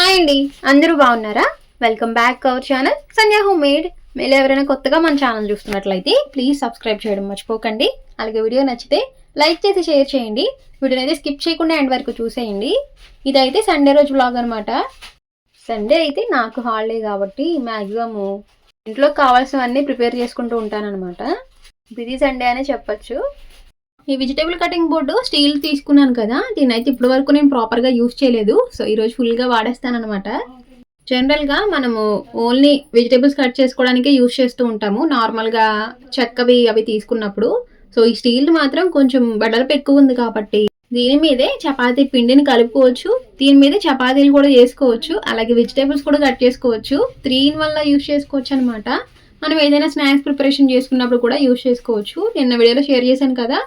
Hi అండి. అందరూ బాగున్నారా? Welcome back our channel Sandhya home made మీరు ఎవరైనా కొత్తగా మన ఛానల్ చూస్తున్నట్లయితే ప్లీజ్ సబ్స్క్రైబ్ చేయడం మర్చిపోకండి. అలాగే వీడియో నచ్చితే లైక్ చేసి షేర్ చేయండి. వీడియోని అయితే స్కిప్ చేయకుండా ఎండ్ వరకు చూసేయండి. ఇదైతే సండే రోజు బ్లాగ్ అనమాట సండే అయితే నాకు హాలిడే కాబట్టి మ్యాక్సిమమ్ ఇంట్లో కావాల్సినవన్నీ ప్రిపేర్ చేసుకుంటూ ఉంటానన్నమాట. బిజీ సండే అనే చెప్పొచ్చు. ఈ వెజిటేబుల్ కటింగ్ బోర్డు స్టీల్ తీసుకున్నాను కదా దీని అయితే ఇప్పటి వరకు నేను ప్రాపర్గా యూజ్ చేయలేదు. సో ఈరోజు ఫుల్గా వాడేస్తాను అనమాట జనరల్గా మనము ఓన్లీ వెజిటేబుల్స్ కట్ చేసుకోవడానికే యూజ్ చేస్తూ ఉంటాము. నార్మల్గా చెక్కవి అవి తీసుకున్నప్పుడు. సో ఈ స్టీల్ మాత్రం కొంచెం వెడల్పు ఎక్కువ ఉంది కాబట్టి దీని మీదే చపాతీ పిండిని కలుపుకోవచ్చు. దీని మీద చపాతీలు కూడా చేసుకోవచ్చు. అలాగే వెజిటేబుల్స్ కూడా కట్ చేసుకోవచ్చు. త్రీ ఇన్ వల్ల యూజ్ చేసుకోవచ్చు అనమాట మనం ఏదైనా స్నాక్స్ ప్రిపరేషన్ చేసుకున్నప్పుడు కూడా యూజ్ చేసుకోవచ్చు. నిన్న వీడియోలో షేర్ చేశాను కదా.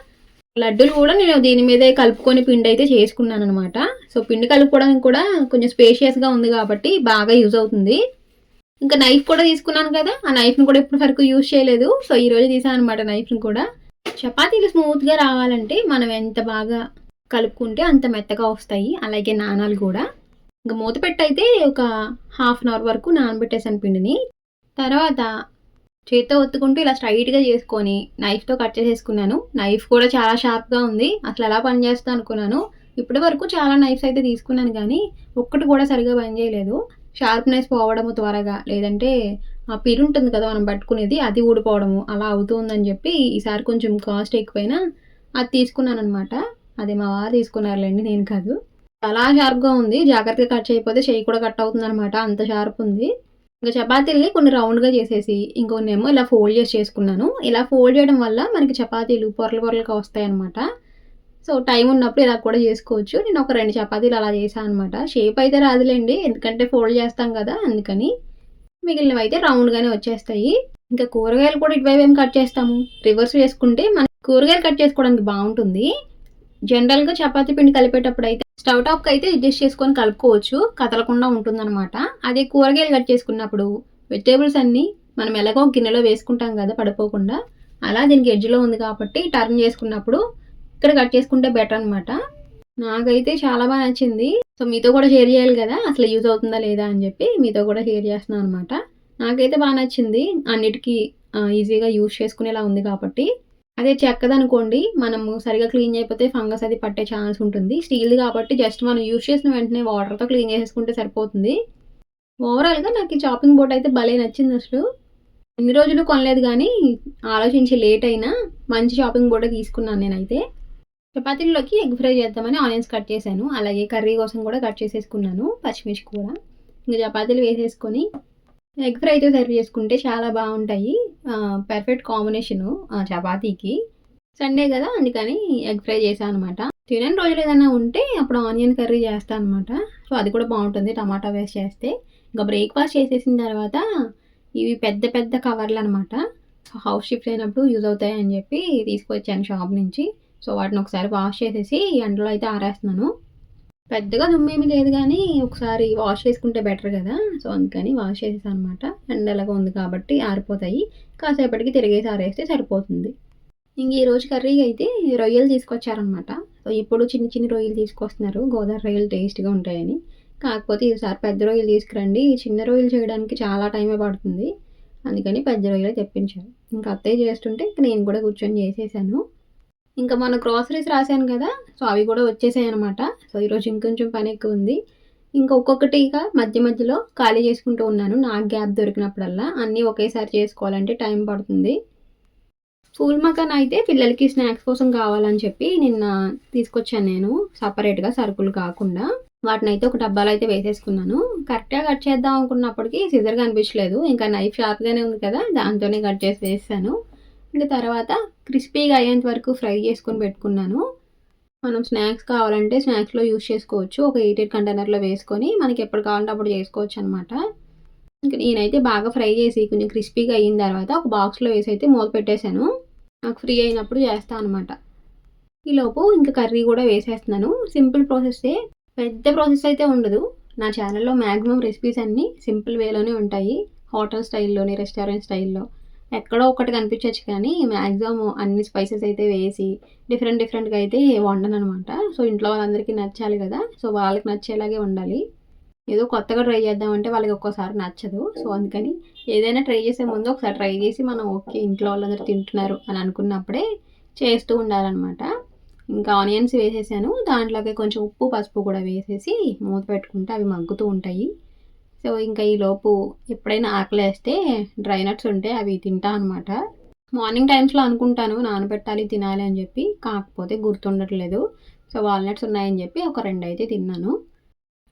లడ్డూలు కూడా నేను దీని మీద కలుపుకొని పిండి అయితే చేసుకున్నాను అనమాట సో పిండి కలుపుకోవడానికి కూడా కొంచెం స్పేషియస్గా ఉంది కాబట్టి బాగా యూజ్ అవుతుంది. ఇంకా నైఫ్ కూడా తీసుకున్నాను కదా ఆ నైఫ్ని కూడా ఇప్పటి వరకు యూజ్ చేయలేదు. సో ఈ రోజు తీసాను అనమాట నైఫ్ని కూడా. చపాతీలు స్మూత్గా రావాలంటే మనం ఎంత బాగా కలుపుకుంటే అంత మెత్తగా వస్తాయి. అలాగే నాణాలు కూడా. ఇంకా మూత పెట్టయితే ఒక హాఫ్ అన్ అవర్ వరకు నానబెట్టేసాను పిండిని. తర్వాత చేత్తో ఒత్తుకుంటూ ఇలా స్ట్రైట్గా చేసుకొని నైఫ్తో కట్ చేసేసుకున్నాను. నైఫ్ కూడా చాలా షార్ప్గా ఉంది. అసలు ఎలా పనిచేస్తా అనుకున్నాను. ఇప్పటి వరకు చాలా నైఫ్స్ అయితే తీసుకున్నాను కానీ ఒక్కటి కూడా సరిగా పని చేయలేదు. షార్ప్నెస్ పోవడము త్వరగా లేదంటే ఆ పిరు ఉంటుంది కదా మనం పట్టుకునేది అది ఊడిపోవడము అలా అవుతుందని చెప్పి ఈసారి కొంచెం కాస్ట్ ఎక్కువైనా అది తీసుకున్నాను అనమాట అది మా వారు తీసుకున్నారులేండి నేను కాదు. చాలా షార్ప్గా ఉంది. జాగ్రత్తగా కట్ చేయకపోతే చెయ్యి కూడా కట్ అవుతుంది అనమాట అంత షార్ప్ ఉంది. ఇంకా చపాతీల్ని కొన్ని రౌండ్గా చేసేసి ఇంకొన్ని ఏమో ఇలా ఫోల్డ్ చేసి చేసుకున్నాను. ఇలా ఫోల్డ్ చేయడం వల్ల మనకి చపాతీలు పొరలు పొరలుగా వస్తాయి అనమాట సో టైం ఉన్నప్పుడు ఇలా కూడా చేసుకోవచ్చు. నేను ఒక రెండు చపాతీలు అలా చేశాను అనమాట షేప్ అయితే రాదులేండి. ఎందుకంటే ఫోల్డ్ చేస్తాం కదా అందుకని. మిగిలినవి అయితే రౌండ్గానే వచ్చేస్తాయి. ఇంకా కూరగాయలు కూడా ఇటువైపు ఏం కట్ చేస్తాము? రివర్స్ చేసుకుంటే మన కూరగాయలు కట్ చేసుకోవడానికి బాగుంటుంది. జనరల్గా చపాతీ పిండి కలిపేటప్పుడు అయితే స్టవ్ టాప్కి అయితే అడ్జస్ట్ చేసుకొని కలుపుకోవచ్చు. కదలకుండా ఉంటుందన్నమాట. అదే కూరగాయలు కట్ చేసుకున్నప్పుడు వెజిటేబుల్స్ అన్నీ మనం ఎలాగో గిన్నెలో వేసుకుంటాం కదా పడిపోకుండా. అలా దీనికి ఎడ్జ్లో ఉంది కాబట్టి టర్న్ చేసుకున్నప్పుడు ఇక్కడ కట్ చేసుకుంటే బెటర్ అనమాట నాకైతే చాలా బాగా నచ్చింది. సో మీతో కూడా షేర్ చేయాలి కదా అసలు యూజ్ అవుతుందా లేదా అని చెప్పి మీతో కూడా షేర్ చేస్తున్నాను అనమాట నాకైతే బాగా నచ్చింది. అన్నిటికీ ఈజీగా యూజ్ చేసుకునేలా ఉంది కాబట్టి. అదే చెక్కదనుకోండి మనము సరిగా క్లీన్ చేయకపోతే ఫంగస్ అది పట్టే ఛాన్స్ ఉంటుంది. స్టీల్ కాబట్టి జస్ట్ మనం యూజ్ చేసిన వెంటనే వాటర్తో క్లీన్ చేసేసుకుంటే సరిపోతుంది. ఓవరాల్గా నాకు ఈ చాపింగ్ బోర్డ్ అయితే భలే నచ్చింది అసలు. ఎన్ని రోజులు కొనలేదు కానీ ఆలోచించి లేట్ అయినా మంచి షాపింగ్ బోర్డే తీసుకున్నాను నేనైతే. చపాతీల్లోకి ఎగ్ ఫ్రై చేద్దామని ఆనియన్స్ కట్ చేశాను. అలాగే కర్రీ కోసం కూడా కట్ చేసేసుకున్నాను పచ్చిమిర్చి కూడా. ఇంకా చపాతీలు వేసేసుకొని ఎగ్ ఫ్రైతో సర్వ్ చేసుకుంటే చాలా బాగుంటాయి. Perfect combination చపాతీకి. సండే కదా అందుకని ఎగ్ ఫ్రై చేశాను అనమాట తినని రోజులు ఏదైనా ఉంటే అప్పుడు ఆనియన్ కర్రీ చేస్తాను అనమాట సో అది కూడా బాగుంటుంది టమాటా వేస్ట్ చేస్తే. ఇంకా బ్రేక్ఫాస్ట్ చేసేసిన తర్వాత ఇవి పెద్ద పెద్ద కవర్లు అనమాట హౌస్ షిఫ్ట్ అయినప్పుడు యూజ్ అవుతాయి అని చెప్పి తీసుకొచ్చాను షాప్ నుంచి. సో వాటిని ఒకసారి వాష్ చేసేసి ఎండలో అయితే ఆరేస్తున్నాను. పెద్దగా దుమ్మేమి లేదు కానీ ఒకసారి వాష్ చేసుకుంటే బెటర్ కదా. సో అందుకని వాష్ చేసేసాను అనమాట ఎండలాగా ఉంది కాబట్టి ఆరిపోతాయి. కాసేపటికి తిరిగేసి ఆరేస్తే సరిపోతుంది. ఇంక ఈరోజు కర్రీ అయితే రొయ్యలు తీసుకొచ్చారనమాట. సో ఇప్పుడు చిన్న చిన్న రొయ్యలు తీసుకొస్తున్నారు. గోదావరి రొయ్యలు టేస్ట్గా ఉంటాయని. కాకపోతే ఈసారి పెద్ద రొయ్యలు తీసుకురండి. చిన్న రొయ్యలు చేయడానికి చాలా టైమే పడుతుంది. అందుకని పెద్ద రొయ్యలు తెప్పించారు. ఇంకా అత్తయ్య చేస్తుంటే ఇంక నేను కూడా కూర్చొని చేసేసాను. ఇంకా మన గ్రాసరీస్ రాశాను కదా సో అవి కూడా వచ్చేసాయి అనమాట సో ఈరోజు ఇంకొంచెం పని ఎక్కువ ఉంది. ఇంకా ఒక్కొక్కటిగా మధ్య మధ్యలో ఖాళీ చేసుకుంటూ ఉన్నాను. నాకు గ్యాప్ దొరికినప్పుడల్లా అన్నీ ఒకేసారి చేసుకోవాలంటే టైం పడుతుంది. ఫూల్ మకాన్ అయితే పిల్లలకి స్నాక్స్ కోసం కావాలని చెప్పి నిన్న తీసుకొచ్చాను నేను. సపరేట్గా సరుకులు కాకుండా. వాటిని అయితే ఒక డబ్బాలో అయితే వేసేసుకున్నాను. కరెక్ట్గా కట్ చేద్దాం అనుకున్నప్పటికీ సిజర్ కనిపించలేదు. ఇంకా నైఫ్ షార్ప్గానే ఉంది కదా దాంతోనే కట్ చేసి వేసాను ఇంకా తర్వాత క్రిస్పీగా అయ్యేంత వరకు ఫ్రై చేసుకొని పెట్టుకున్నాను. మనం స్నాక్స్ కావాలంటే స్నాక్స్లో యూస్ చేసుకోవచ్చు. ఒక ఎయిటెడ్ కంటైనర్లో వేసుకొని మనకి ఎప్పుడు కావాలంటే అప్పుడు చేసుకోవచ్చు అనమాట ఇంకా నేనైతే బాగా ఫ్రై చేసి కొంచెం క్రిస్పీగా అయిన తర్వాత ఒక బాక్స్లో వేసి అయితే మూత పెట్టేశాను. నాకు ఫ్రీ అయినప్పుడు చేస్తాను అనమాట ఈలోపు ఇంకా కర్రీ కూడా వేసేస్తున్నాను. సింపుల్ ప్రాసెస్సే పెద్ద ప్రాసెస్ అయితే ఉండదు. నా ఛానల్లో మ్యాక్సిమం రెసిపీస్ అన్నీ సింపుల్ వేలోనే ఉంటాయి. హోటల్ స్టైల్లోని రెస్టారెంట్ స్టైల్లో. ఎక్కడో ఒకటి కనిపించవచ్చు కానీ మ్యాక్సిమం అన్ని స్పైసెస్ అయితే వేసి డిఫరెంట్ డిఫరెంట్గా అయితే వండను అనమాట సో ఇంట్లో వాళ్ళందరికీ నచ్చాలి కదా. సో వాళ్ళకి నచ్చేలాగే ఉండాలి ఏదో కొత్తగా ట్రై చేద్దామంటే వాళ్ళకి ఒక్కోసారి నచ్చదు. సో అందుకని ఏదైనా ట్రై చేసే ముందు ఒకసారి ట్రై చేసి మనం ఓకే ఇంట్లో వాళ్ళందరూ తింటున్నారు అని అనుకున్నప్పుడే చేస్తూ ఉండాలన్నమాట ఇంకా ఆనియన్స్ వేసేసాను. దాంట్లోకి కొంచెం ఉప్పు పసుపు కూడా వేసేసి మూత పెట్టుకుంటే అవి మగ్గుతూ ఉంటాయి. సో ఇంకా ఈ లోపు ఎప్పుడైనా ఆకలేస్తే డ్రై నట్స్ ఉంటే అవి తింటా అనమాట మార్నింగ్ టైమ్స్లో అనుకుంటాను నానబెట్టాలి తినాలి అని చెప్పి కాకపోతే గుర్తుండట్లేదు. సో వాల్నట్స్ ఉన్నాయని చెప్పి ఒక రెండు అయితే తిన్నాను.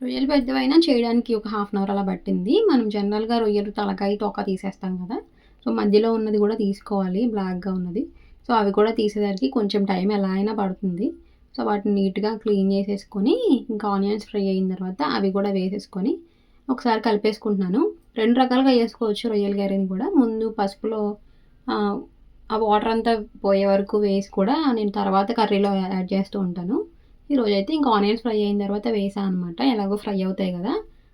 రొయ్యలు పెద్దవైనా చేయడానికి ఒక హాఫ్ అన్ అవర్ అలా పట్టింది. మనం జనరల్గా రొయ్యలు తలకాయ తోక తీసేస్తాం కదా. సో మధ్యలో ఉన్నది కూడా తీసుకోవాలి బ్లాక్గా ఉన్నది. సో అవి కూడా తీసేసరికి కొంచెం టైం ఎలా అయినా పడుతుంది. సో వాటిని నీట్గా క్లీన్ చేసేసుకొని ఇంకా ఆనియన్స్ ఫ్రై అయిన తర్వాత అవి కూడా వేసేసుకొని ఒకసారి కలిపేసుకుంటున్నాను. రెండు రకాలుగా వేసుకోవచ్చు రొయ్యల గారిని కూడా. ముందు పసుపులో ఆ వాటర్ అంతా పోయే వరకు వేసి కూడా నేను తర్వాత కర్రీలో యాడ్ చేస్తూ ఉంటాను. ఈరోజు అయితే ఇంకా ఆనియన్స్ ఫ్రై అయిన తర్వాత వేసాను అనమాట ఎలాగో ఫ్రై అవుతాయి కదా.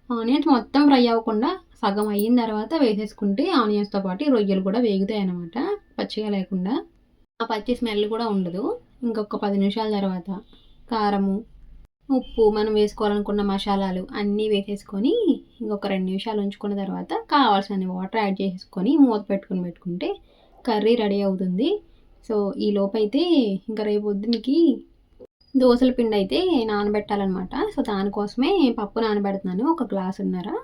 ఆనియన్స్ మొత్తం ఫ్రై అవ్వకుండా సగం అయిన తర్వాత వేసేసుకుంటే ఆనియన్స్తో పాటు రొయ్యలు కూడా వేగుతాయి అనమాట పచ్చిగా లేకుండా. ఆ పచ్చి స్మెల్ కూడా ఉండదు. ఇంకొక పది నిమిషాల తర్వాత కారము ఉప్పు మనం వేసుకోవాలనుకున్న మసాలాలు అన్నీ వేసేసుకొని ఇంకొక రెండు నిమిషాలు ఉంచుకున్న తర్వాత కావాల్సిన వాటర్ యాడ్ చేసుకొని మూత పెట్టుకుని పెట్టుకుంటే కర్రీ రెడీ అవుతుంది. సో ఈ లోపైతే ఇంకా రేపు పొద్దునకి దోశల పిండి అయితే నానబెట్టాలన్నమాట. సో దానికోసమే పప్పు నానబెడుతున్నాను. ఒక గ్లాస్ ఉన్నారా?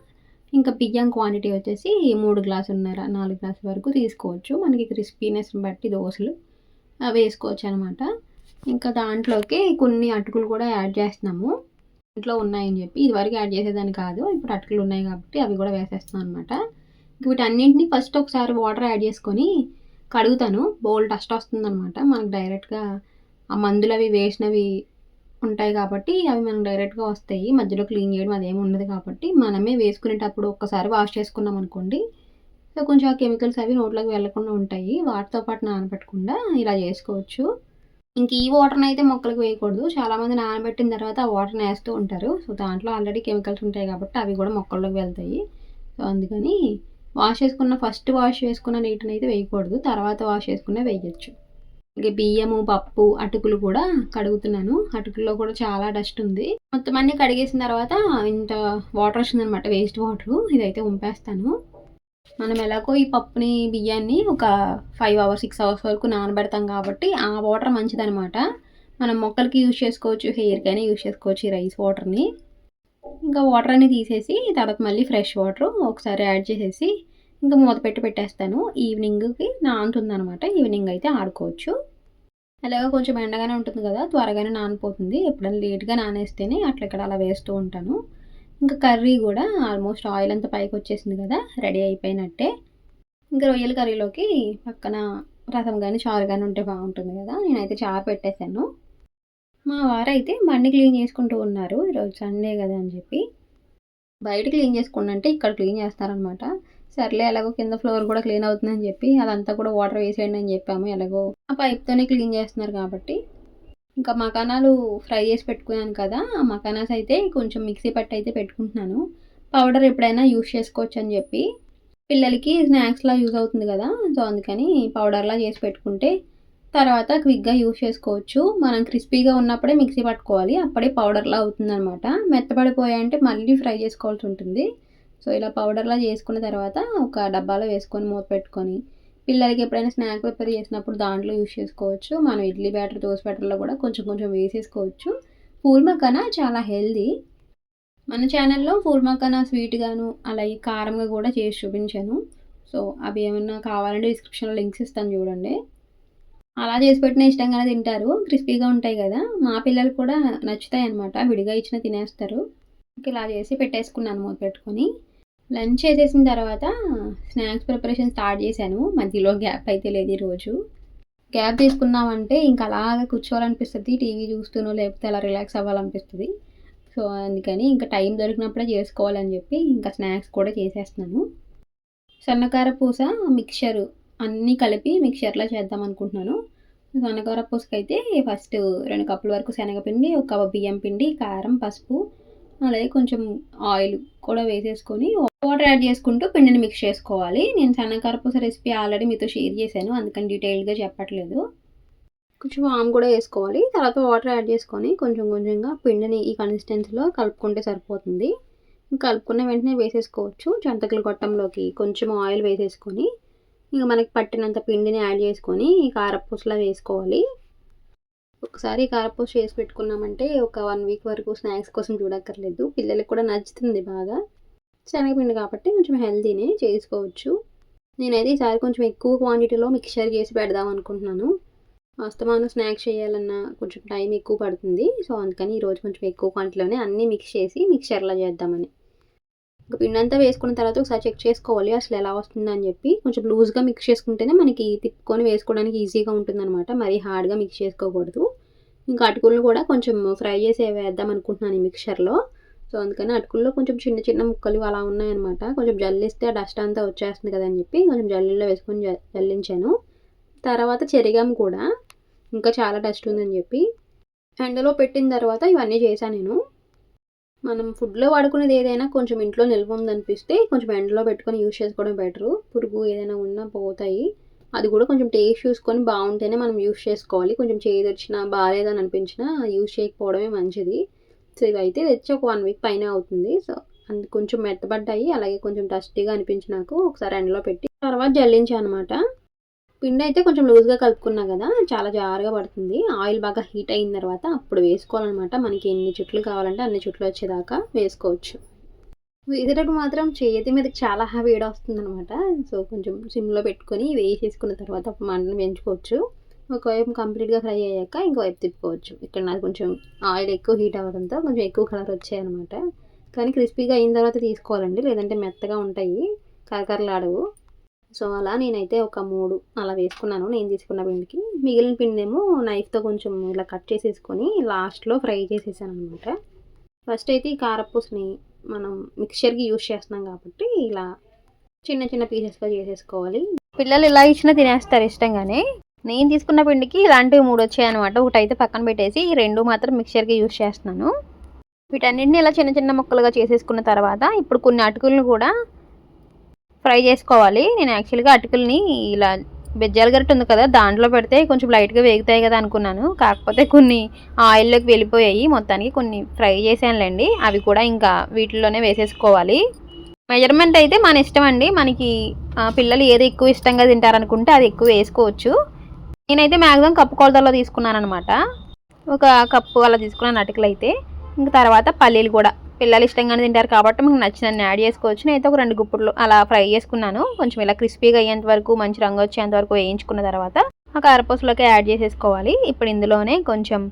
ఇంకా బియ్యం క్వాంటిటీ వచ్చేసి మూడు గ్లాసు ఉన్నారా? నాలుగు గ్లాసుల వరకు తీసుకోవచ్చు. మనకి క్రిస్పీనెస్ని బట్టి దోశలు వేసుకోవచ్చు అనమాట ఇంకా దాంట్లోకి కొన్ని అటుకులు కూడా యాడ్ చేస్తున్నాము. ఇంట్లో ఉన్నాయని చెప్పి ఇదివరకు యాడ్ చేసేదాన్ని కాదు. ఇప్పుడు అటుకులు ఉన్నాయి కాబట్టి అవి కూడా వేసేస్తున్నాను అనమాట వీటన్నింటినీ ఫస్ట్ ఒకసారి వాటర్ యాడ్ చేసుకొని కడుగుతాను. బౌల్ డస్ట్ వస్తుందన్నమాట. మనకు డైరెక్ట్గా ఆ మందులు అవి వేసినవి ఉంటాయి కాబట్టి అవి మనకు డైరెక్ట్గా వస్తాయి. మధ్యలో క్లీన్ చేయడం అదేమి ఉండదు కాబట్టి మనమే వేసుకునేటప్పుడు ఒక్కసారి వాష్ చేసుకున్నాం అనుకోండి సో కొంచెం ఆ కెమికల్స్ అవి నోట్లోకి వెళ్ళకుండా ఉంటాయి. వాటితో పాటు నానబెట్టకుండా ఇలా చేసుకోవచ్చు. ఇంక ఈ వాటర్ని అయితే మొక్కలకు వేయకూడదు. చాలామంది నానబెట్టిన తర్వాత ఆ వాటర్ని వేస్తూ ఉంటారు. సో దాంట్లో ఆల్రెడీ కెమికల్స్ ఉంటాయి కాబట్టి అవి కూడా మొక్కల్లోకి వెళ్తాయి. సో అందుకని వాష్ చేసుకున్న ఫస్ట్ వాష్ చేసుకున్న నీటిని అయితే వేయకూడదు. తర్వాత వాష్ చేసుకున్న వేయచ్చు. ఇంక బియ్యము పప్పు అటుకులు కూడా కడుగుతున్నాను. అటుకుల్లో కూడా చాలా డస్ట్ ఉంది. మొత్తం అన్ని కడిగేసిన తర్వాత ఇంత వాటర్ వచ్చిందనమాట వేస్ట్ వాటర్ ఇదైతే ఉంపేస్తాను. మనం ఎలాగో ఈ పప్పుని బియ్యాన్ని ఒక ఫైవ్ అవర్స్ సిక్స్ అవర్స్ వరకు నానబెడతాం కాబట్టి ఆ వాటర్ మంచిదనమాట మనం మొక్కలకి యూజ్ చేసుకోవచ్చు హెయిర్కి అయినా యూజ్ చేసుకోవచ్చు ఈ రైస్ వాటర్ని ఇంకా వాటర్ అని తీసేసి తర్వాత మళ్ళీ ఫ్రెష్ వాటర్ ఒకసారి యాడ్ చేసేసి ఇంకా మూత పెట్టి పెట్టేస్తాను. ఈవినింగ్కి నానుతుందనమాట ఈవినింగ్ అయితే ఆడుకోవచ్చు. అలాగే కొంచెం ఎండగానే ఉంటుంది కదా త్వరగానే నానిపోతుంది. ఎప్పుడైనా లేట్గా నానేస్తేనే అట్లా ఇక్కడ అలా వేస్తూ ఉంటాను. ఇంకా కర్రీ కూడా ఆల్మోస్ట్ ఆయిల్ అంతా పైకి వచ్చేసింది కదా రెడీ అయిపోయినట్టే. ఇంకా రొయ్యల కర్రీలోకి పక్కన రసం కానీ చారు కానీ ఉంటే బాగుంటుంది కదా నేనైతే చారు పెట్టేశాను. మా వారైతే బండి క్లీన్ చేసుకుంటూ ఉన్నారు ఈరోజు సండే కదా అని చెప్పి. బయట క్లీన్ చేసుకుంటే ఇక్కడ క్లీన్ చేస్తారనమాట సర్లే ఎలాగో కింద ఫ్లోర్ కూడా క్లీన్ అవుతుందని చెప్పి అదంతా కూడా వాటర్ వేసేయండి అని చెప్పాము ఎలాగో ఆ పైప్తోనే క్లీన్ చేస్తున్నారు కాబట్టి. ఇంకా మకానాలు ఫ్రై చేసి పెట్టుకున్నాను కదా ఆ మకానాస్ అయితే కొంచెం మిక్సీ పట్టి అయితే పెట్టుకుంటున్నాను. పౌడర్ ఎప్పుడైనా యూస్ చేసుకోవచ్చు అని చెప్పి. పిల్లలకి స్నాక్స్లా యూజ్ అవుతుంది కదా సో అందుకని పౌడర్లా చేసి పెట్టుకుంటే తర్వాత క్విక్గా యూస్ చేసుకోవచ్చు. మనం క్రిస్పీగా ఉన్నప్పుడే మిక్సీ పట్టుకోవాలి అప్పుడే పౌడర్లా అవుతుందనమాట మెత్తబడిపోయాయంటే మళ్ళీ ఫ్రై చేసుకోవాల్సి ఉంటుంది. సో ఇలా పౌడర్లా చేసుకున్న తర్వాత ఒక డబ్బాలో వేసుకొని మూత పెట్టుకొని పిల్లలకి ఎప్పుడైనా స్నాక్ ప్రిపేర్ చేసినప్పుడు దాంట్లో యూస్ చేసుకోవచ్చు. మనం ఇడ్లీ బ్యాటర్ దోశ బ్యాటర్లో కూడా కొంచెం కొంచెం వేసేసుకోవచ్చు. పూర్మకన చాలా హెల్దీ. మన ఛానల్లో పూర్మకన స్వీట్గాను అలాగే కారంగా కూడా చేసి చూపించాను. సో అవి ఏమన్నా కావాలంటే డిస్క్రిప్షన్లో లింక్స్ ఇస్తాను చూడండి. అలా చేసి పెట్టిన ఇష్టంగానే తింటారు. క్రిస్పీగా ఉంటాయి కదా. మా పిల్లలు కూడా నచ్చుతాయి అనమాట విడిగా ఇచ్చిన తినేస్తారు. ఇలా చేసి పెట్టేసుకున్నాను మూత పెట్టుకొని లంచ్ చేసేసిన తర్వాత స్నాక్స్ ప్రిపరేషన్ స్టార్ట్ చేశాను. మధ్యలో గ్యాప్ అయితే లేదు ఈరోజు గ్యాప్ తీసుకున్నామంటే ఇంకా అలాగే కూర్చోవాలనిపిస్తుంది టీవీ చూస్తూనో లేకపోతే అలా రిలాక్స్ అవ్వాలనిపిస్తుంది. సో అందుకని ఇంకా టైం దొరికినప్పుడే చేసుకోవాలని చెప్పి ఇంకా స్నాక్స్ కూడా చేసేస్తున్నాను. సన్నకార పూస మిక్చర్ అన్నీ కలిపి మిక్చర్లో చేద్దాం అనుకుంటున్నాను. సన్నకార పూసకైతే ఫస్ట్ రెండు కప్పుల వరకు శనగపిండి ఒక కప్పు బియ్యం పిండి కారం పసుపు అలాగే కొంచెం ఆయిల్ కూడా వేసేసుకొని వాటర్ యాడ్ చేసుకుంటూ పిండిని మిక్స్ చేసుకోవాలి. నేను సన్నకారపూస రెసిపీ ఆల్రెడీ మీతో షేర్ చేశాను అందుకని డీటెయిల్గా చెప్పట్లేదు. కొంచెం ఆమ్ కూడా వేసుకోవాలి. తర్వాత వాటర్ యాడ్ చేసుకొని కొంచెం కొంచెంగా పిండిని ఈ కన్సిస్టెన్సీలో కలుపుకుంటే సరిపోతుంది. కలుపుకున్న వెంటనే వేసేసుకోవచ్చు. జంతకుల గొట్టంలోకి కొంచెం ఆయిల్ వేసేసుకొని ఇంకా మనకి పట్టినంత పిండిని యాడ్ చేసుకొని ఈ కారపూసలా వేసుకోవాలి. ఒకసారి కారపూస చేసి పెట్టుకున్నామంటే ఒక వన్ వీక్ వరకు స్నాక్స్ కోసం చూడక్కర్లేదు. పిల్లలకి కూడా నచ్చుతుంది బాగా. శనగపిండి కాబట్టి కొంచెం హెల్తీనే చేసుకోవచ్చు. నేనైతే ఈసారి కొంచెం ఎక్కువ క్వాంటిటీలో మిక్చర్ చేసి పెడదాం అనుకుంటున్నాను. అస్తమానం స్నాక్స్ చేయాలన్నా కొంచెం టైం ఎక్కువ పడుతుంది. సో అందుకని ఈరోజు కొంచెం ఎక్కువ క్వాంటిటీలోనే అన్నీ మిక్స్ చేసి మిక్చర్లో చేద్దామని. ఇంకా పిండి అంతా వేసుకున్న తర్వాత ఒకసారి చెక్ చేసుకోవాలి. అసలు ఎలా వస్తుందని చెప్పి. కొంచెం లూజ్గా మిక్స్ చేసుకుంటేనే మనకి తిప్పుకొని వేసుకోవడానికి ఈజీగా ఉంటుందన్నమాట. మరీ హార్డ్గా మిక్స్ చేసుకోకూడదు. ఇంకా అటుకులను కూడా కొంచెం ఫ్రై చేసి వేద్దాం అనుకుంటున్నాను ఈ మిక్చర్లో. సో అందుకని అటుకుల్లో కొంచెం చిన్న చిన్న ముక్కలు అలా ఉన్నాయన్నమాట. కొంచెం జల్లిస్తే డస్ట్ అంతా వచ్చేస్తుంది కదా అని చెప్పి కొంచెం జల్లీలో వేసుకొని జల్లించాను. తర్వాత చెరిగాం కూడా. ఇంకా చాలా డస్ట్ ఉందని చెప్పి. ఎండలో పెట్టిన తర్వాత ఇవన్నీ చేశాను నేను. మనం ఫుడ్లో వాడుకునేది ఏదైనా కొంచెం ఇంట్లో నిల్వ ఉందనిపిస్తే కొంచెం ఎండలో పెట్టుకొని యూజ్ చేసుకోవడం బెటరు. పురుగు ఏదైనా ఉన్నా పోతాయి. అది కూడా కొంచెం టేస్ట్ చూసుకొని బాగుంటేనే మనం యూస్ చేసుకోవాలి. కొంచెం చేదు వచ్చినా బాగాలేదని అనిపించినా యూస్ చేయకపోవడమే మంచిది. సో ఇవైతే తెచ్చి ఒక వన్ వీక్ పైన అవుతుంది. సో అందు కొంచెం మెత్తబడ్డాయి. అలాగే కొంచెం టస్టీగా అనిపించి నాకు ఒకసారి ఎండలో పెట్టి తర్వాత జల్లించాను అనమాట పిండి అయితే కొంచెం లూజ్గా కలుపుకున్నా కదా చాలా జారుగా పడుతుంది. ఆయిల్ బాగా హీట్ అయిన తర్వాత అప్పుడు వేసుకోవాలన్నమాట. మనకి ఎన్ని చుట్లు కావాలంటే అన్ని చుట్లు వచ్చేదాకా వేసుకోవచ్చు. వేసేటప్పుడు మాత్రం చేతి మీదకి చాలా వేడి వస్తుంది అనమాట సో కొంచెం సిమ్లో పెట్టుకొని వేసేసుకున్న తర్వాత మంటను పెంచుకోవచ్చు. ఒకవైపు కంప్లీట్గా ఫ్రై అయ్యాక ఇంకోవైపు తిప్పుకోవచ్చు. ఇక్కడ నాకు కొంచెం ఆయిల్ ఎక్కువ హీట్ అవ్వడంతో కొంచెం ఎక్కువ కలర్ వచ్చాయన్నమాట. కానీ క్రిస్పీగా అయిన తర్వాత తీసుకోవాలండి. లేదంటే మెత్తగా ఉంటాయి. కరకరలాడవు. సో అలా నేనైతే ఒక మూడు అలా వేసుకున్నాను. నేను తీసుకున్న పిండికి. మిగిలిన పిండి ఏమో నైఫ్తో కొంచెం ఇలా కట్ చేసేసుకొని లాస్ట్లో ఫ్రై చేసేసాను అనమాట ఫస్ట్ అయితే ఈ కారపూసని మనం మిక్చర్కి యూస్ చేస్తున్నాం కాబట్టి ఇలా చిన్న చిన్న పీసెస్గా చేసేసుకోవాలి. పిల్లలు ఇలా ఇచ్చినా తినేస్తారు ఇష్టంగానే. నేను తీసుకున్న పిండికి ఇలాంటివి మూడు వచ్చాయన్నమాట ఒకటి అయితే పక్కన పెట్టేసి ఈ రెండు మాత్రం మిక్చర్కి యూస్ చేస్తున్నాను. వీటన్నింటిని ఇలా చిన్న చిన్న ముక్కలుగా చేసేసుకున్న తర్వాత ఇప్పుడు కొన్ని అటుకులను కూడా ఫ్రై చేసుకోవాలి. నేను యాక్చువల్గా అటుకుల్ని ఇలా బెజ్జాల గరిట ఉంది కదా దాంట్లో పెడితే కొంచెం లైట్గా వేగుతాయి కదా అనుకున్నాను. కాకపోతే కొన్ని ఆయిల్లోకి వెళ్ళిపోయాయి. మొత్తానికి కొన్ని ఫ్రై చేసానులేండి అవి కూడా ఇంకా వీటిల్లోనే వేసేసుకోవాలి. మెజర్మెంట్ అయితే మన ఇష్టం అండి. మనకి పిల్లలు ఏది ఎక్కువ ఇష్టంగా తింటారనుకుంటే అది ఎక్కువ వేసుకోవచ్చు. నేనైతే మ్యాక్సిమం కప్పు కొలతల్లో తీసుకున్నాను అనమాట ఒక కప్పు అలా తీసుకున్నాను అటుకులు అయితే ఇంకా తర్వాత పల్లీలు కూడా. పిల్లలు ఇష్టంగానే తింటారు కాబట్టి మాకు నచ్చినన్ని యాడ్ చేసుకోవచ్చు. నేనైతే ఒక రెండు గుప్పులు అలా ఫ్రై చేసుకున్నాను. కొంచెం ఇలా క్రిస్పీగా అయ్యేంత వరకు మంచి రంగు వచ్చేంత వరకు వేయించుకున్న తర్వాత ఆ కారపూసలోకి యాడ్ చేసేసుకోవాలి. ఇప్పుడు ఇందులోనే కొంచెం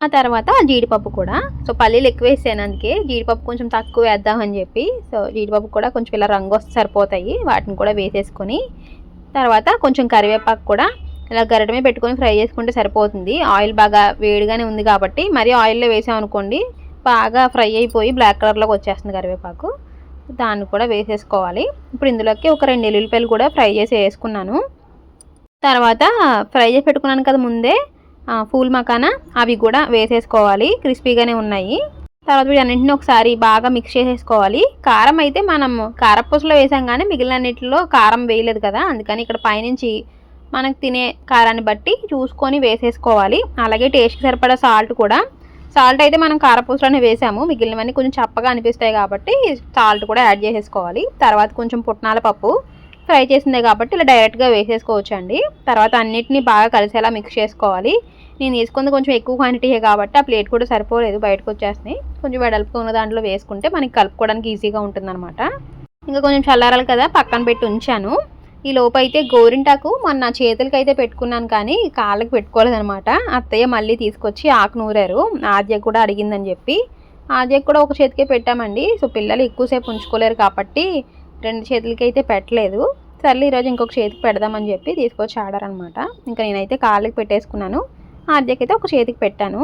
ఆ తర్వాత జీడిపప్పు కూడా. సో పల్లీలు ఎక్కువ వేసాను అందుకే జీడిపప్పు కొంచెం తక్కువ వేద్దామని చెప్పి. సో జీడిపప్పు కూడా కొంచెం ఇలా రంగు వస్తే సరిపోతాయి. వాటిని కూడా వేసేసుకొని తర్వాత కొంచెం కరివేపాకు కూడా ఇలా గరటమే పెట్టుకొని ఫ్రై చేసుకుంటే సరిపోతుంది. ఆయిల్ బాగా వేడిగానే ఉంది కాబట్టి మరీ ఆయిల్లో వేసామనుకోండి బాగా ఫ్రై అయిపోయి బ్లాక్ కలర్లోకి వచ్చేస్తుంది కరివేపాకు. దాన్ని కూడా వేసేసుకోవాలి. ఇప్పుడు ఇందులోకి ఒక రెండు ఎల్లుల్లిపాయలు కూడా ఫ్రై చేసి వేసుకున్నాను. తర్వాత ఫ్రై చేసి పెట్టుకున్నాను కదా ముందే ఫూల్ మకానా అవి కూడా వేసేసుకోవాలి. క్రిస్పీగానే ఉన్నాయి. తర్వాత వీటన్నింటిని ఒకసారి బాగా మిక్స్ చేసేసుకోవాలి. కారం అయితే మనం కారపూసలో వేసాం కానీ మిగిలిన అన్నింటిలో కారం వేయలేదు కదా అందుకని ఇక్కడ పైనుంచి మనకు తినే కారాన్ని బట్టి చూసుకొని వేసేసుకోవాలి. అలాగే టేస్ట్కి సరిపడా సాల్ట్ కూడా. సాల్ట్ అయితే మనం కారపూసలోనే వేసాము. మిగిలినవన్నీ కొంచెం చప్పగా అనిపిస్తాయి కాబట్టి సాల్ట్ కూడా యాడ్ చేసేసుకోవాలి. తర్వాత కొంచెం పుట్నాల పప్పు ఫ్రై చేసిందే కాబట్టి ఇలా డైరెక్ట్గా వేసేసుకోవచ్చు అండి తర్వాత అన్నిటినీ బాగా కలిసేలా మిక్స్ చేసుకోవాలి. నేను తీసుకుంది కొంచెం ఎక్కువ క్వాంటిటీయే కాబట్టి ఆ ప్లేట్ కూడా సరిపోలేదు బయటకు వచ్చేస్తున్నాయి. కొంచెం వెడల్పు ఉన్న దాంట్లో వేసుకుంటే మనకి కలుపుకోవడానికి ఈజీగా ఉంటుందన్నమాట. ఇంకా కొంచెం చల్లారాలి కదా పక్కన పెట్టి ఉంచాను. ఈ లోపు అయితే గోరింటాకు మొన్న చేతులకి అయితే పెట్టుకున్నాను కానీ కాళ్ళకి పెట్టుకోలేదనమాట అత్తయ్య మళ్ళీ తీసుకొచ్చి ఆకు నూరారు. ఆద్య కూడా అడిగిందని చెప్పి. ఆద్య కూడా ఒక చేతికే పెట్టామండి. సో పిల్లలు ఎక్కువసేపు ఉంచుకోలేరు కాబట్టి రెండు చేతులకి అయితే పెట్టలేదు. సర్లే ఈరోజు ఇంకొక చేతికి పెడదామని చెప్పి తీసుకొచ్చి ఆడారనమాట ఇంకా నేనైతే కాళ్ళకి పెట్టేసుకున్నాను. ఆద్యకైతే ఒక చేతికి పెట్టాను.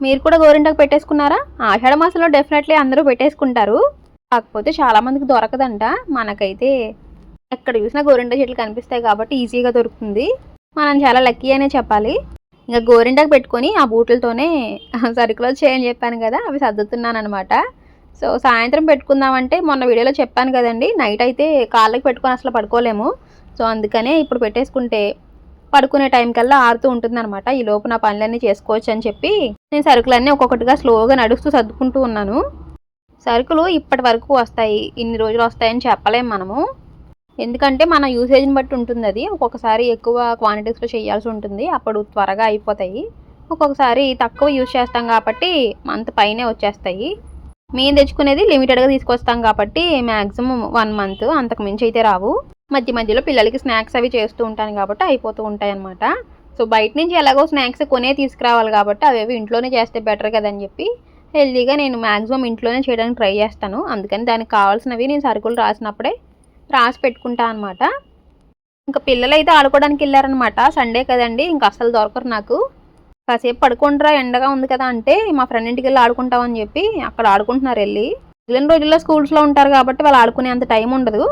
మీరు కూడా గోరింటాకు పెట్టేసుకున్నారా? ఆషాఢ మాసంలో డెఫినెట్లీ అందరూ పెట్టేసుకుంటారు. కాకపోతే చాలామందికి దొరకదంట. మనకైతే ఎక్కడ చూసినా గోరింట చెట్లు కనిపిస్తాయి కాబట్టి ఈజీగా దొరుకుతుంది. మనం చాలా లక్కీ అనే చెప్పాలి. ఇంకా గోరింటకు పెట్టుకొని ఆ బూట్లతోనే సరుకులో చేయని చెప్పాను కదా అవి సర్దుతున్నాను అనమాట సో సాయంత్రం పెట్టుకుందామంటే మొన్న వీడియోలో చెప్పాను కదండి నైట్ అయితే కాళ్ళకి పెట్టుకొని అసలు పడుకోలేము. సో అందుకనే ఇప్పుడు పెట్టేసుకుంటే పడుకునే టైం కల్లా ఆరుతూ ఉంటుందన్నమాట. ఈ లోపు నా పనులన్నీ చేసుకోవచ్చు అని చెప్పి నేను సరుకులన్నీ ఒక్కొక్కటిగా స్లోగా నడుస్తూ సర్దుకుంటూ ఉన్నాను. సరుకులు ఇప్పటి వరకు వస్తాయి ఇన్ని రోజులు వస్తాయని చెప్పలేము మనము. ఎందుకంటే మన యూసేజ్ని బట్టి ఉంటుంది అది ఒక్కొక్కసారి ఎక్కువ క్వాంటిటీస్లో చేయాల్సి ఉంటుంది. అప్పుడు త్వరగా అయిపోతాయి. ఒక్కొక్కసారి తక్కువ యూజ్ చేస్తాం కాబట్టి మంత్ పైనే వచ్చేస్తాయి. మేము తెచ్చుకునేది లిమిటెడ్గా తీసుకొస్తాం కాబట్టి మ్యాక్సిమం వన్ మంత్ అంతకు మించి అయితే రావు. మధ్య మధ్యలో పిల్లలకి స్నాక్స్ అవి చేస్తూ ఉంటాను కాబట్టి అయిపోతూ ఉంటాయి అన్నమాట. సో బయట నుంచి ఎలాగో స్నాక్స్ కొనే తీసుకురావాలి కాబట్టి అవేవి ఇంట్లోనే చేస్తే బెటర్ కదని చెప్పి హెల్తీగా నేను మ్యాక్సిమం ఇంట్లోనే చేయడానికి ట్రై చేస్తాను. అందుకని దానికి కావాల్సినవి నేను సరుకులు రాసినప్పుడే రాసి పెట్టుకుంటా అనమాట ఇంకా పిల్లలు అయితే ఆడుకోవడానికి వెళ్ళారనమాట సండే కదండి ఇంకా అస్సలు దొరకరు నాకు. కాసేపు పడుకుంటారా ఎండగా ఉంది కదా అంటే మా ఫ్రెండ్ ఇంటికి వెళ్ళి ఆడుకుంటామని చెప్పి అక్కడ ఆడుకుంటున్నారు వెళ్ళి. మిగిలిన రోజుల్లో స్కూల్స్లో ఉంటారు కాబట్టి వాళ్ళు ఆడుకునే అంత టైం ఉండదు.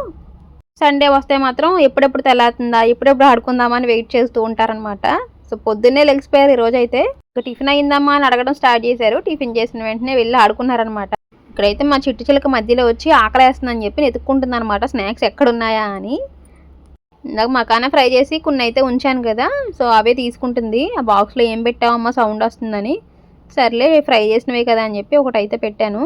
సండే వస్తే మాత్రం ఎప్పుడెప్పుడు తెల్లారుతుందా ఎప్పుడెప్పుడు ఆడుకుందామని వెయిట్ చేస్తూ ఉంటారనమాట సో పొద్దున్నే లెగిసిపోయారు ఈరోజు అయితే టిఫిన్ అయిందమ్మా అని అడగడం స్టార్ట్ చేశారు. టిఫిన్ చేసిన వెంటనే వెళ్ళి ఆడుకున్నారనమాట ఇక్కడైతే మా చిట్టు చిలక మధ్యలో వచ్చి ఆకలేస్తుందని చెప్పి వెతుక్కుంటుంది అనమాట స్నాక్స్ ఎక్కడున్నాయా అని. ఇందాక మకానా ఫ్రై చేసి కొన్ని అయితే ఉంచాను కదా సో అవే తీసుకుంటుంది. ఆ బాక్స్లో ఏం పెట్టావమ్మా సౌండ్ వస్తుందని. సర్లే ఫ్రై చేసినవే కదా అని చెప్పి ఒకటి అయితే పెట్టాను.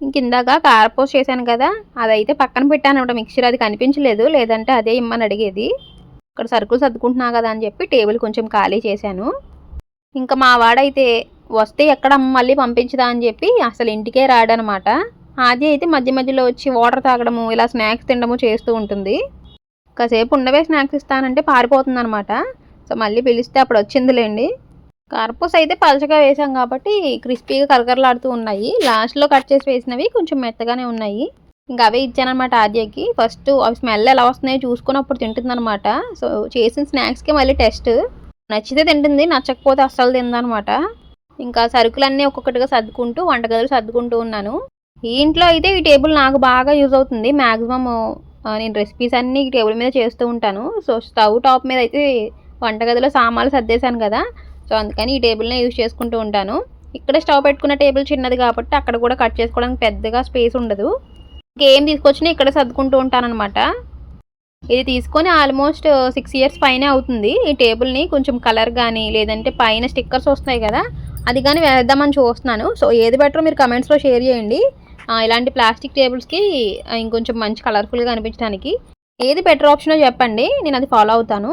ఇంక ఇందాక కారపోస్ చేశాను కదా అదైతే పక్కన పెట్టాను అనమాట మిక్చర్ అది కనిపించలేదు. లేదంటే అదే ఇమ్మని అడిగేది. ఇక్కడ సరుకులు సర్దుకుంటున్నా కదా అని చెప్పి టేబుల్ కొంచెం ఖాళీ చేశాను. ఇంకా మా వాడైతే వస్తే ఎక్కడ మళ్ళీ పంపించదా అని చెప్పి అసలు ఇంటికే రాడనమాట. ఆది అయితే మధ్య మధ్యలో వచ్చి వాటర్ తాగడము ఇలా స్నాక్స్ తినడము చేస్తూ ఉంటుంది. కాసేపు ఉండవే స్నాక్స్ ఇస్తానంటే పారిపోతుంది అనమాట సో మళ్ళీ పిలిస్తే అప్పుడు వచ్చిందిలేండి. కార్పూస్ అయితే పలచగా వేసాం కాబట్టి క్రిస్పీగా కరకరలాడుతూ ఉన్నాయి. లాస్ట్లో కట్ చేసి వేసినవి కొంచెం మెత్తగానే ఉన్నాయి. ఇంకా అవే ఇచ్చానమాట ఆద్యకి. ఫస్ట్ అవి స్మెల్ ఎలా వస్తున్నాయో చూసుకుని అప్పుడు తింటుందనమాట. సో చేసిన స్నాక్స్కి మళ్ళీ టెస్ట్. నచ్చితే తింటుంది నచ్చకపోతే అస్సలు తిందనమాట ఇంకా సరుకులన్నీ ఒక్కొక్కటిగా సర్దుకుంటూ వంటగదులు సర్దుకుంటూ ఉన్నాను. ఈ ఇంట్లో అయితే ఈ టేబుల్ నాకు బాగా యూజ్ అవుతుంది. మ్యాక్సిమమ్ నేను రెసిపీస్ అన్నీ ఈ టేబుల్ మీద చేస్తూ ఉంటాను. సో స్టవ్ టాప్ మీద అయితే వంటగదిలో సామాన్లు సర్దేశాను కదా. సో అందుకని ఈ టేబుల్నే యూజ్ చేసుకుంటూ ఉంటాను. ఇక్కడ స్టవ్ పెట్టుకున్న టేబుల్ చిన్నది కాబట్టి అక్కడ కూడా కట్ చేసుకోవడానికి పెద్దగా స్పేస్ ఉండదు. ఇంకేం తీసుకొచ్చినా ఇక్కడ సర్దుకుంటూ ఉంటానన్నమాట. ఇది తీసుకొని ఆల్మోస్ట్ సిక్స్ ఇయర్స్ పైనే అవుతుంది. ఈ టేబుల్ని కొంచెం కలర్ కానీ లేదంటే పైన స్టిక్కర్స్ వస్తున్నాయి కదా అది కానీ వేద్దామని చూస్తున్నాను. సో ఏది బెటర్ మీరు కమెంట్స్లో షేర్ చేయండి. ఇలాంటి ప్లాస్టిక్ టేబుల్స్కి ఇంకొంచెం మంచి కలర్ఫుల్గా అనిపించడానికి. ఏది బెటర్ ఆప్షనో చెప్పండి. నేను అది ఫాలో అవుతాను.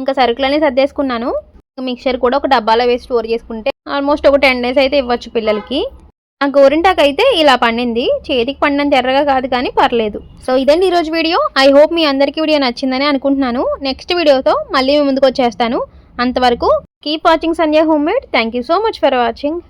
ఇంకా సరుకులన్నీ సర్దేసుకున్నాను. మిక్చర్ కూడా ఒక డబ్బాలో వేసి స్టోర్ చేసుకుంటే ఆల్మోస్ట్ ఒక టెన్ డేస్ అయితే ఇవ్వచ్చు పిల్లలకి. ఆ గోరింటాకు అయితే ఇలా పండింది. చేతికి పండినంత ఎర్రగా కాదు కానీ పర్లేదు. సో ఇదండి ఈరోజు వీడియో. ఐ హోప్ మీ అందరికీ వీడియో నచ్చిందని అనుకుంటున్నాను. నెక్స్ట్ వీడియోతో మళ్ళీ ముందుకు వచ్చేస్తాను. అంతవరకు keep watching Sandhya home made thank you so much for watching